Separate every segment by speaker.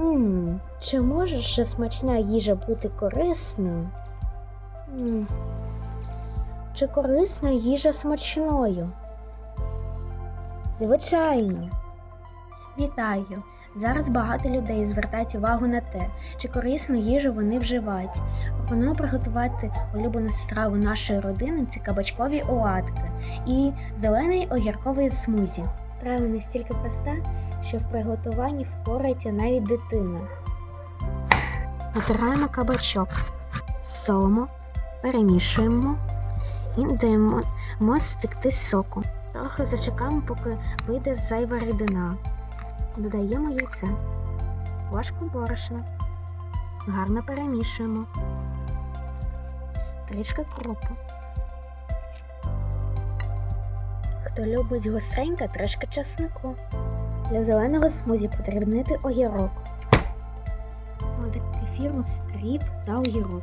Speaker 1: Ммм, чи може ще смачна їжа бути корисною? М, Чи корисна їжа смачною? Звичайно. Вітаю! Зараз багато людей звертають увагу на те, чи корисну їжу вони вживають. Пропоную приготувати улюблену страву нашої родини це кабачкові оладки і зелений огірковий смузі. Страва настільки проста, що в приготуванні впорається навіть дитина. Натираємо кабачок, солимо, перемішуємо і даємо стекти соку. Трохи зачекаємо, поки вийде зайва рідина. Додаємо яйце, ложку борошна, гарно перемішуємо, трішки кропу. Хто любить гостреньке, трішки чеснику. Для зеленого смузі подрібнити огірок. Води кефіру, кріп та огірок.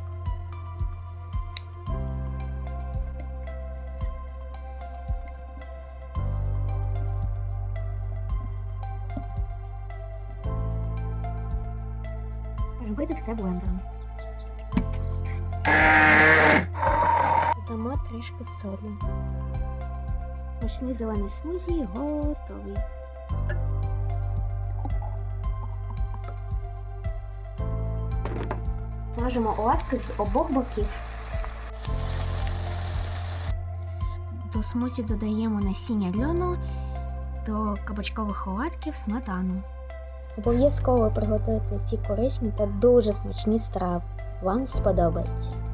Speaker 1: Робити все блендером. Додамо трішки солі. Смачний зелений смузі готовий. Смажимо оладки з обох боків. До смузі додаємо насіння льону, до кабачкових оладків сметану. Обов'язково приготуйте ці корисні та дуже смачні страви. Вам сподобається.